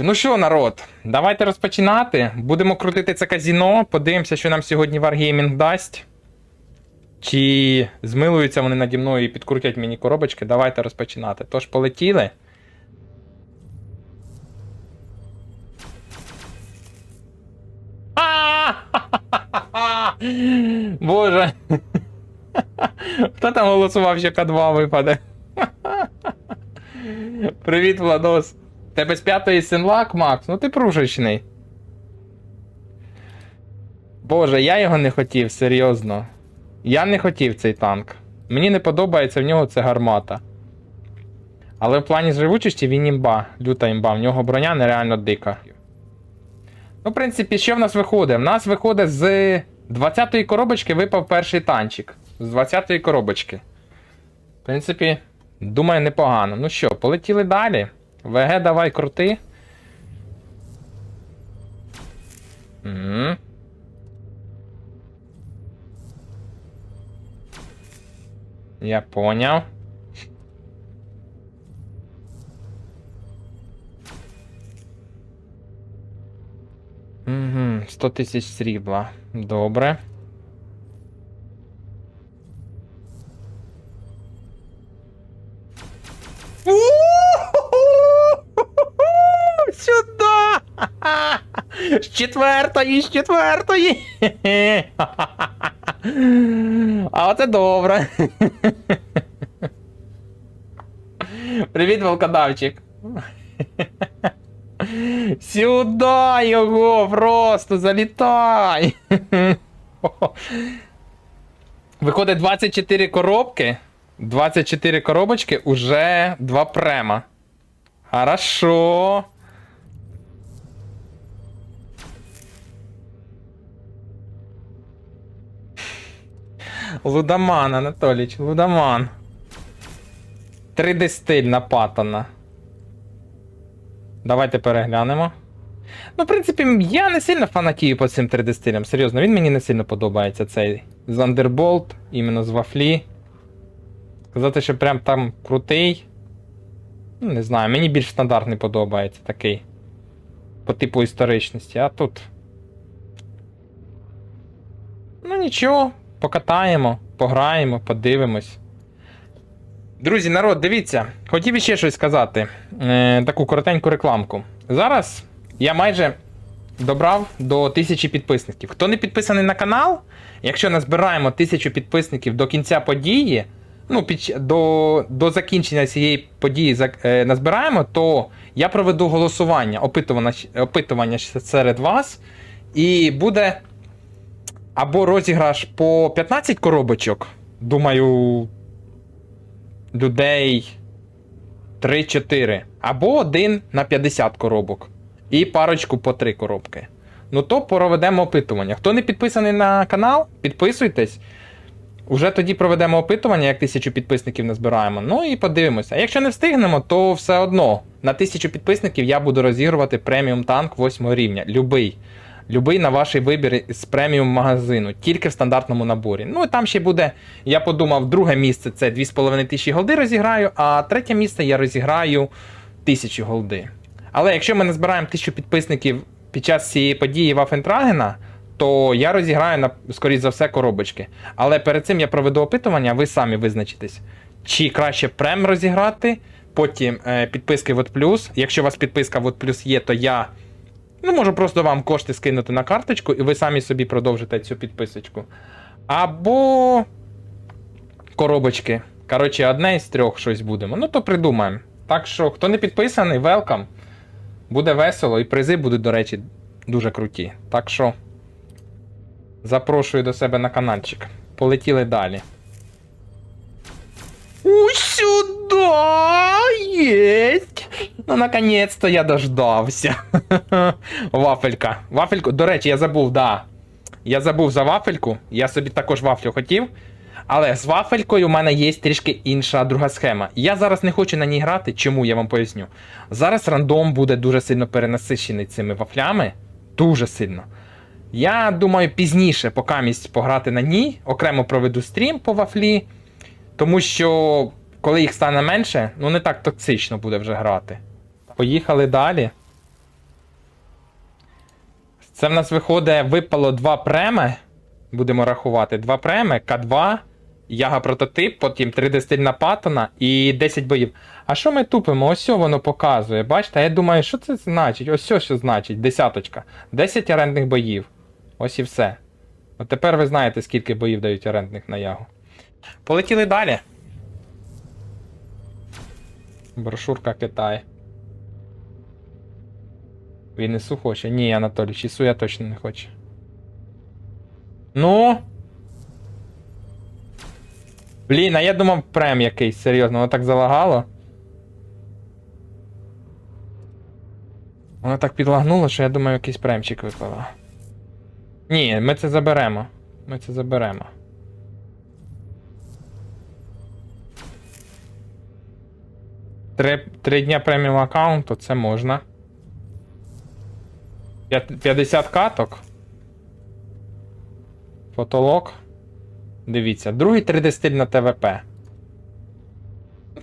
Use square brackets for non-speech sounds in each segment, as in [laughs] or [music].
Ну що, народ, давайте розпочинати. Будемо крутити це казіно. Подивимося, що нам сьогодні Wargaming дасть. Чи змилуються вони наді мною і підкрутять мені коробочки. Давайте розпочинати. Тож, полетіли. [laughs] Боже. [laughs] Хто там голосував, що К2 випаде? [laughs] Привіт, Владос. Тебе з п'ятої синлак, Макс? Ну ти пружечний. Боже, я його не хотів, серйозно. Я не хотів цей танк. Мені не подобається в нього це гармата. Але в плані живучості він імба, люта імба, в нього броня нереально дика. Ну, в принципі, що в нас виходить? В нас виходить з 20-ї коробочки випав перший танчик. З 20-ї коробочки. В принципі, думаю, непогано. Ну що, полетіли далі. ВГ, давай крути. Угу. Я поняв. Угу, 100 тисяч срібла. Добре. З четвертої, з четвертої. А оце добре. Привіт, волкодавчик. Сюда його просто залітай. Виходить 24 коробки. 24 коробочки, уже 2 према. Хорошо. Лудоман, Анатоліч, Лудоман. 3D стиль напатана. Давайте переглянемо. Ну, в принципі, я не сильно фанатію по цим 3D стилям. Серйозно, він мені не сильно подобається цей Thunderbolt, іменно з вафлі. Сказати, що прям там крутий. Ну, не знаю, мені більш стандартний подобається такий. По типу історичності, а тут. Ну нічого, покатаємо, пограємо, подивимось. Друзі, народ, дивіться, хотів іще щось сказати. Е, таку коротеньку рекламку. Зараз я майже добрав до тисячі підписників. Хто не підписаний на канал, якщо назбираємо тисячу підписників до кінця події, ну, під, до, до закінчення цієї події е, назбираємо, то я проведу голосування, опитування, опитування серед вас, і буде або розіграш по 15 коробочок. Думаю, людей 3-4. Або один на 50 коробок. І парочку по 3 коробки. Ну то проведемо опитування. Хто не підписаний на канал, підписуйтесь. Уже тоді проведемо опитування, як тисячу підписників назбираємо. Ну і подивимося. А якщо не встигнемо, то все одно на тисячу підписників я буду розігрувати преміум танк 8 рівня. Любий. Любий на ваш вибір з преміум магазину, тільки в стандартному наборі. Ну і там ще буде, я подумав, друге місце це 2,5 тисячі голди розіграю, а третє місце я розіграю 1000 голди. Але якщо ми не збираємо 1000 підписників під час цієї події Вафентрагена, то я розіграю на скоріш за все коробочки. Але перед цим я проведу опитування, ви самі визначитесь, чи краще прем розіграти, потім е, підписки Вот Плюс. Якщо у вас підписка Вот Плюс є, то я ну, можу просто вам кошти скинути на карточку, і ви самі собі продовжите цю підписочку. Або коробочки. Коротше, одне із трьох щось будемо. Ну, то придумаємо. Так що, хто не підписаний, велкам. Буде весело, і призи будуть, до речі, дуже круті. Так що. Запрошую до себе на каналчик. Полетіли далі. У сюда есть. Ну, наконец-то я дождався. [laughs] Вафелька. Вафельку. До речі, я забув, да. Я забув за вафельку. Я собі також вафлю хотів. Але з вафелькою у мене є трішки інша друга схема. Я зараз не хочу на ній грати. Чому я вам поясню? Зараз рандом буде дуже сильно перенасичений цими вафлями. Дуже сильно. Я думаю, пізніше, поки місць пограти на ній, окремо проведу стрім по вафлі. Тому що, коли їх стане менше, ну не так токсично буде вже грати. Поїхали далі. Це в нас виходить, випало два преми. Будемо рахувати. Два преми, К2, Яга прототип, потім 3D стильна патона і 10 боїв. А що ми тупимо? Ось воно показує. Бачите, я думаю, що це значить? Ось що значить, десяточка. 10 орендних боїв. Ось і все. От тепер ви знаєте, скільки боїв дають орендних на ягу. Полетіли далі. Брошурка Китай. Він ісу хоче. Ні, Анатолій, ісу я точно не хочу. Ну. Блін, а я думав прем якийсь, серйозно, воно так залагало. Воно так підлагнуло, що я думаю, якийсь премчик випало. Ні, ми це заберемо. Ми це заберемо. Три, три дня преміум аккаунту, це можна. 50 каток. Фотолог. Дивіться, другий 3D стиль на ТВП.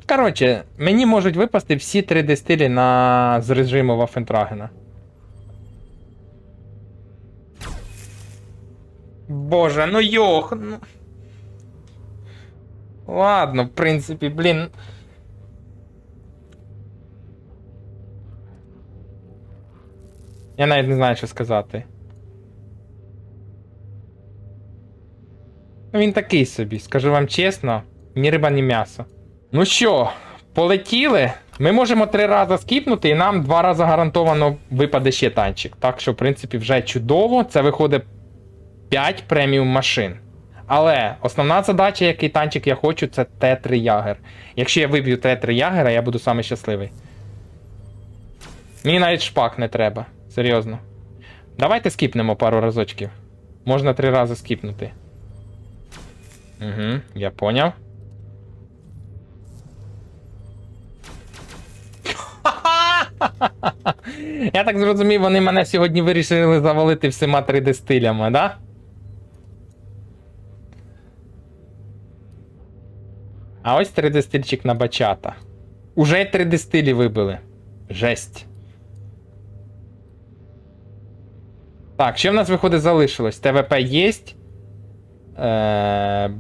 Коротше, мені можуть випасти всі 3D стилі на... з режиму Вафентрагена. Боже, ну йох. Ну... Ладно, в принципі, блін. Я навіть не знаю, що сказати. Ну, Він такий собі, скажу вам чесно, ні риба, ні м'ясо. Ну що, полетіли? Ми можемо три рази скіпнути, і нам два рази гарантовано випаде ще танчик. Так що, в принципі, вже чудово. Це виходить 5 преміум машин. Але основна задача, який танчик я хочу, це Т3 Ягер. Якщо я виб'ю Т3 Ягера, я буду саме щасливий. Мені навіть шпак не треба. Серйозно. Давайте скіпнемо пару разочків. Можна три рази скіпнути. Угу, я поняв. [laughs] Я так зрозумів, вони мене сьогодні вирішили завалити всіма 3D стилями, да? А ось 3D стильчик на бачата. Уже 3D стилі вибили. Жесть. Так, що в нас виходить залишилось? ТВП є. Е,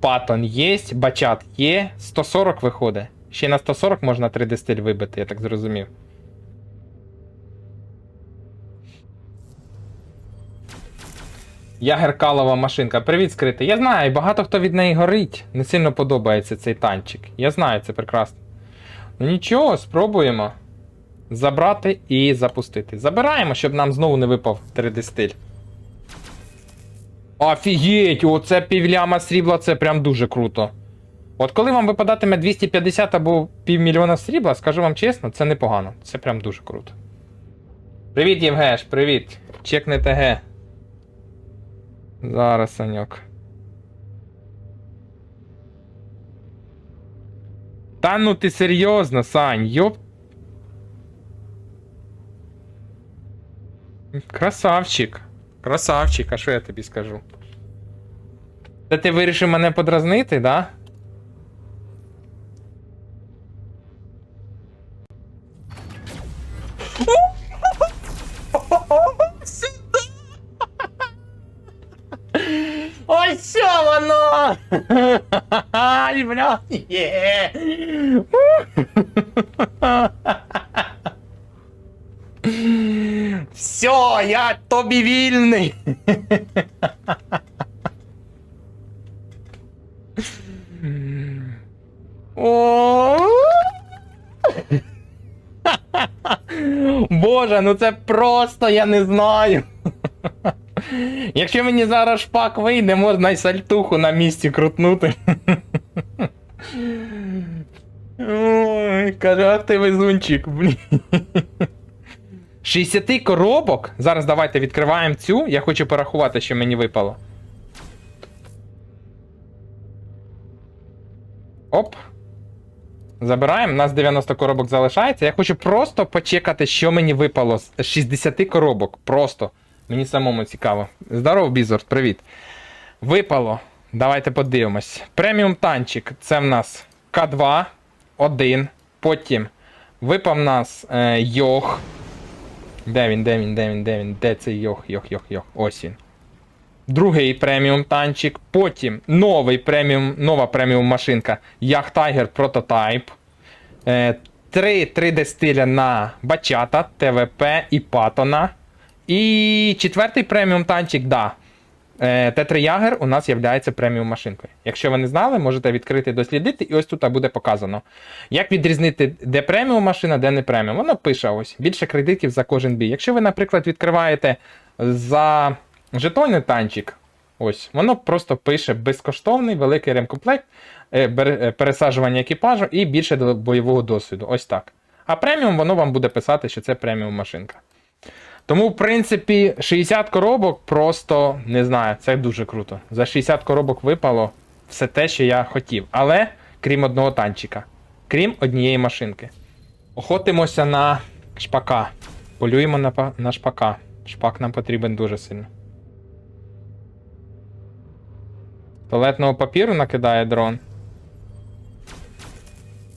Паттон є, бачат є. 140 виходить. Ще на 140 можна 3D стиль вибити, я так зрозумів. Ягеркалова машинка. Привіт, скритий. Я знаю, багато хто від неї горить. Не сильно подобається цей танчик. Я знаю, це прекрасно. Ну нічого, спробуємо. Забрати і запустити. Забираємо, щоб нам знову не випав 3D стиль. Офігеть, оце півляма срібла, це прям дуже круто. От коли вам випадатиме 250 або півмільйона срібла, скажу вам чесно, це непогано. Це прям дуже круто. Привіт, Євгеш, привіт. Чекни ТГ. Зараз, Саньок. Та ну ти серйозно, Сань, йоп. Красавчик. Красавчик, а що я тобі скажу? Це ти вирішив мене подразнити, да? Ось що воно! [laughs] Ай, бля, є! Я тобі вільний. Боже, ну це просто я не знаю. Якщо мені зараз шпак вийде, можна й сальтуху на місці крутнути. Ой, каже, ах ти везунчик, блін. 60 коробок. Зараз давайте відкриваємо цю. Я хочу порахувати, що мені випало. Оп. Забираємо. У нас 90 коробок залишається. Я хочу просто почекати, що мені випало з 60 коробок. Просто. Мені самому цікаво. Здоров, Бізорд, привіт. Випало. Давайте подивимось. Преміум танчик. Це в нас К2, 1. Потім випав в нас е, Йох. Де він, де він, де цей йох, йох, йох, йох. Ось. Другий преміум танчик. Потім новий преміум, нова преміум машинка Tiger Prototype. Е, Три 3D стиля на Бачата, ТВП і Патона. І четвертий преміум танчик, да. Е, Т3 Ягер у нас є преміум машинкою. Якщо ви не знали, можете відкрити дослідити, і ось тут буде показано. Як відрізнити, де преміум машина, де не преміум. Воно пише ось більше кредитів за кожен бій. Якщо ви, наприклад, відкриваєте за жетонний танчик, ось, воно просто пише безкоштовний великий ремкомплект, е, е, пересаджування екіпажу і більше бойового досвіду. Ось так. А преміум воно вам буде писати, що це преміум машинка. Тому, в принципі, 60 коробок просто не знаю, це дуже круто. За 60 коробок випало все те, що я хотів. Але крім одного танчика, крім однієї машинки. Охотимося на шпака. Полюємо на, на шпака. Шпак нам потрібен дуже сильно. Туалетного папіру накидає дрон.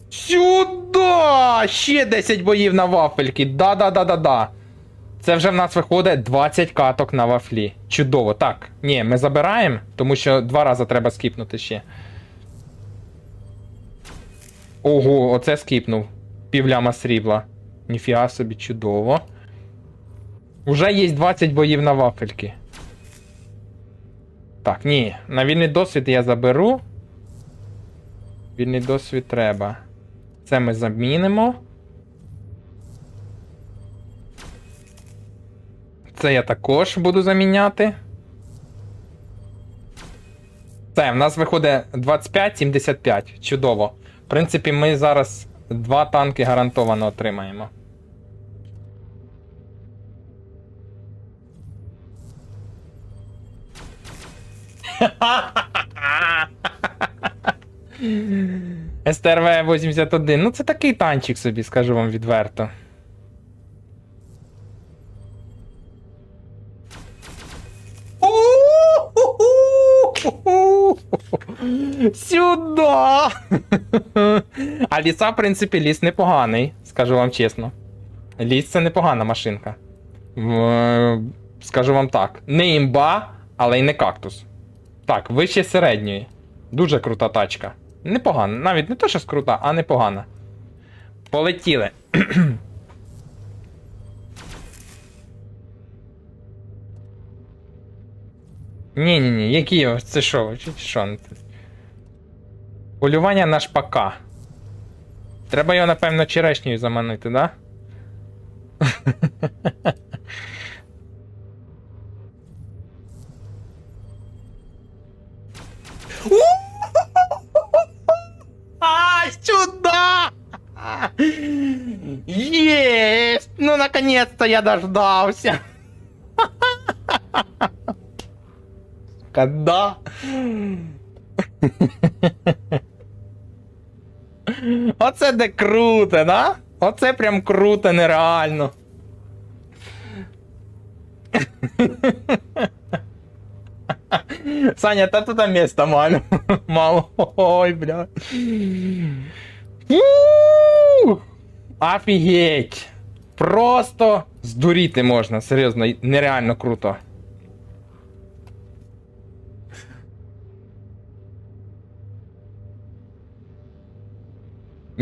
Сюда! Ще 10 боїв на вафельки. Да-да-да-да-да. Це вже в нас виходить 20 каток на вафлі. Чудово. Так, ні, ми забираємо, тому що два рази треба скіпнути ще. Ого, оце скіпнув. Півляма срібла. Ніфіга собі, чудово. Уже є 20 боїв на вафельки. Так, ні. На вільний досвід я заберу. Вільний досвід треба. Це ми замінимо. Це я також буду заміняти. Це, в нас виходить 25-75. Чудово. В принципі, ми зараз два танки гарантовано отримаємо. [laughs] СТРВ 81. Ну, це такий танчик собі, скажу вам відверто. Сюда! А ліса, в принципі, ліс непоганий, скажу вам чесно. Ліс це непогана машинка. Скажу вам так. Не імба, але й не кактус. Так, вище середньої. Дуже крута тачка. Непогана. Навіть не то, що крута, а непогана. Полетіли. Ні, ні, ні, які це що? що? Полювання на шпака. Треба його, напевно, черешнею заманити, да? [laughs] А, сюда! Есть! Ну, наконец-то я дождался! [laughs] Когда? [laughs] Оце де круто, да? Оце прям круто, нереально. Саня, та тут места мало. Мало. Ой, бля. Офігеть! Просто здуріти можна, серйозно, нереально круто.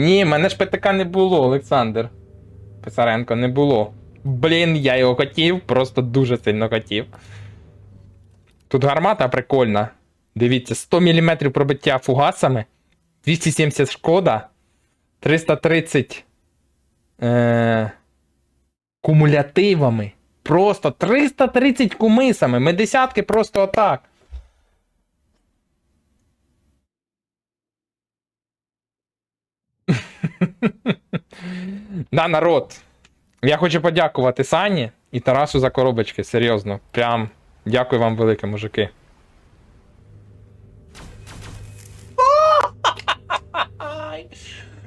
Ні, мене ж ПТК не було, Олександр. Писаренко не було. Блін, я його хотів, просто дуже сильно хотів. Тут гармата прикольна. Дивіться, 100 мм пробиття фугасами, 270 шкода, 330 е, кумулятивами. Просто 330 кумисами. Ми десятки просто отак. [laughs] Да, народ. Я хочу подякувати Сані і Тарасу за коробочки. Серйозно. Прям дякую вам велике, мужики. [laughs]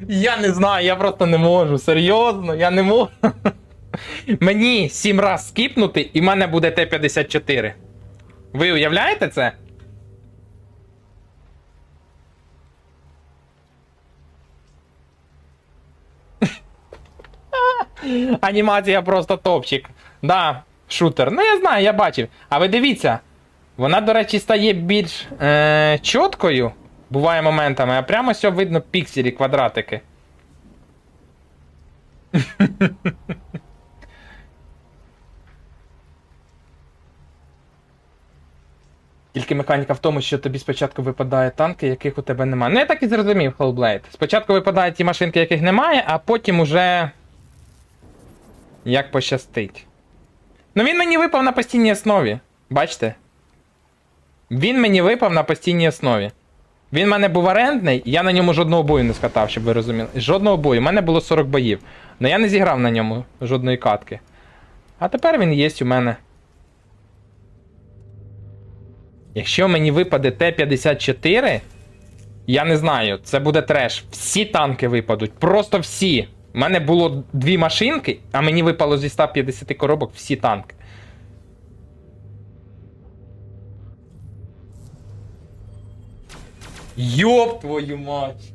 Я не знаю, я просто не можу. Серйозно, я не можу. [laughs] Мені сім раз скіпнути, і в мене буде Т-54. Ви уявляєте це? Анімація просто топчик. Да, шутер. Ну я знаю, я бачив. А ви дивіться, вона, до речі, стає більш е, чіткою, буває моментами, а прямо все видно пікселі, квадратики. [laughs] Тільки механіка в тому, що тобі спочатку випадають танки, яких у тебе немає. Ну я так і зрозумів, Hellblade. Спочатку випадають ті машинки, яких немає, а потім уже. Як пощастить. Ну він мені випав на постійній основі. Бачите? Він мені випав на постійній основі. Він в мене був орендний, я на ньому жодного бою не скатав, щоб ви розуміли. Жодного бою. У мене було 40 боїв. Але я не зіграв на ньому жодної катки. А тепер він є у мене. Якщо мені випаде Т-54, я не знаю, це буде треш. Всі танки випадуть. Просто всі. У мене було дві машинки, а мені випало зі 150 коробок всі танки. Йоп твою мать!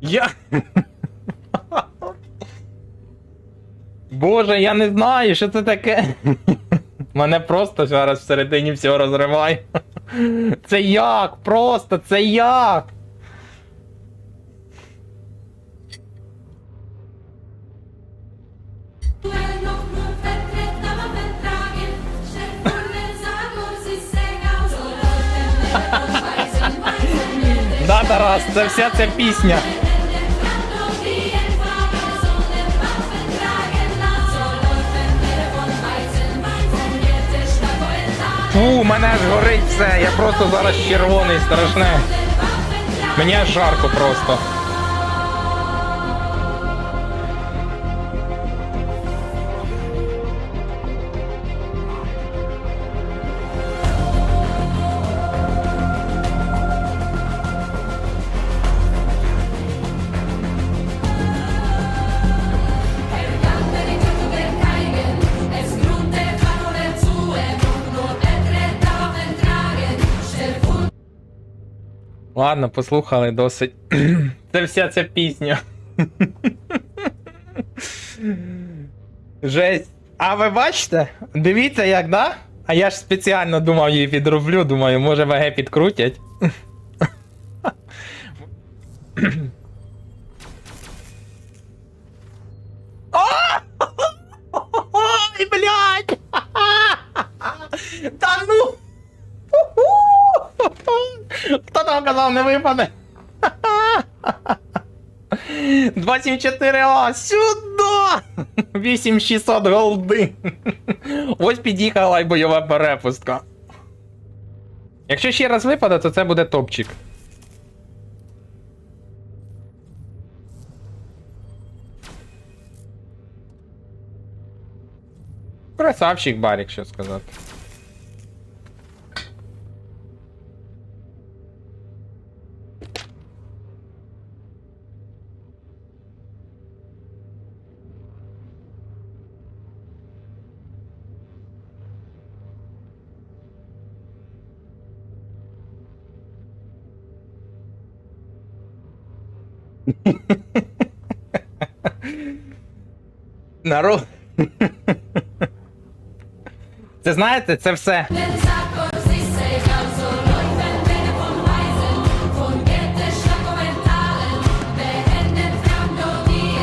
Я. [laughs] Боже, я не знаю, що це таке. [laughs] Мене просто зараз всередині всього розриває. [laughs] Це як? Просто це як? [laughs] Да, Тарас, це вся ця пісня. Фу, мене ж горить все. Я просто зараз червоний, страшне. Мені жарко просто. Ладно, послухали досить. [clears throat] Це вся ця пісня. Жесть. А ви бачите? Дивіться, як, да? А я ж спеціально думав її підроблю, думаю, може ВГ підкрутять. [clears throat] [clears throat] Хто там казав, не випаде? 274 о сюди! 8600 голди. Ось під'їхала й бойова перепустка. Якщо ще раз випаде, то це буде топчик. Красавчик Барік, що сказати.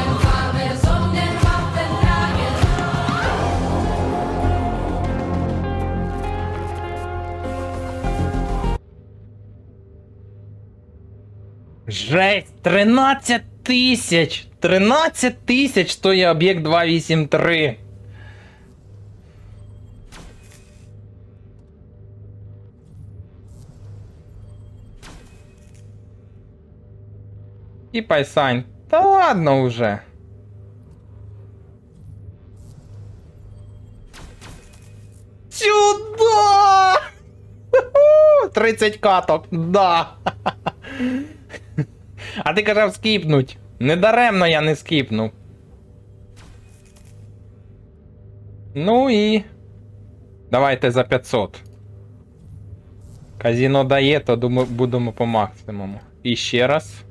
En fabel som den vattendragen Жесть! 13 тисяч! 13 тисяч стоїть об'єкт 283. І пайсань. Та ладно уже. Сюда! 30 каток, да. [laughs] А ти казав скіпнуть. Недаремно я не скіпнув. Ну і. Давайте за 500. Казіно дає, то думаю, будемо по максимуму. І ще раз.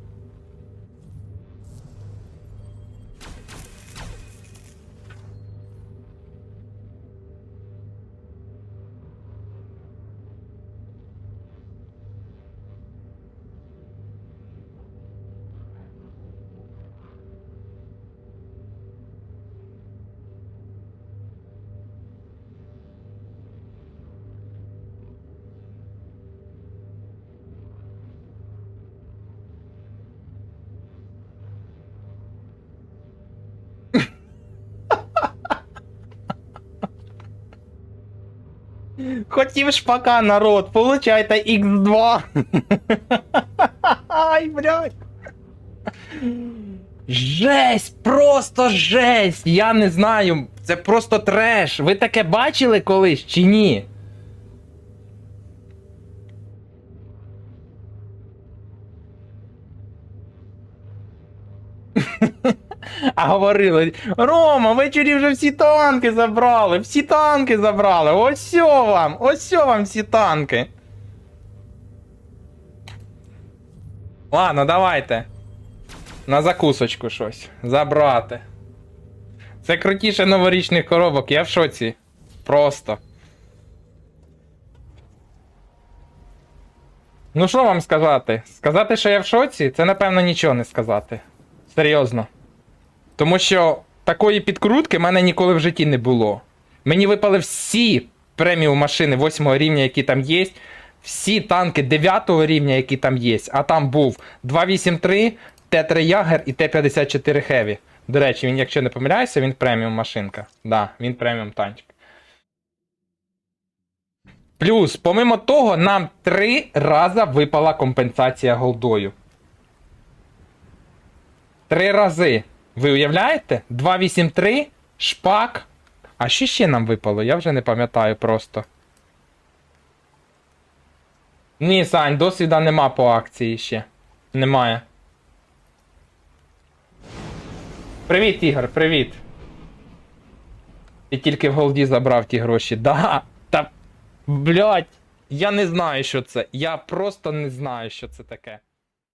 Хотів шпака, народ, получайте X2. Ай, блядь. Жесть, просто жесть. Я не знаю. Це просто треш. Ви таке бачили колись чи ні? [laughs] А [laughs] говорили, Рома, ввечері вже всі танки забрали, всі танки забрали. Ось вам, ось вам всі танки. Ладно, давайте. На закусочку щось. Забрати. Це крутіше новорічних коробок, я в шоці. Просто. Ну що вам сказати? Сказати, що я в шоці, це напевно нічого не сказати. Серйозно. Тому що такої підкрутки в мене ніколи в житті не було. Мені випали всі преміум машини 8 рівня, які там є, всі танки 9 рівня, які там є, а там був 283, Т3 Ягер і Т-54 Heavy. До речі, він, якщо не помиляюся, він преміум машинка. Да, він преміум танчик. Плюс, помимо того, нам три рази випала компенсація голдою. Три рази. Ви уявляєте? 283, шпак. А що ще нам випало? Я вже не пам'ятаю просто. Ні, Сань, досвіда нема по акції ще. Немає. Привіт, Ігор, привіт. Ти тільки в голді забрав ті гроші. Да. Та. Блять. Я не знаю, що це. Я просто не знаю, що це таке.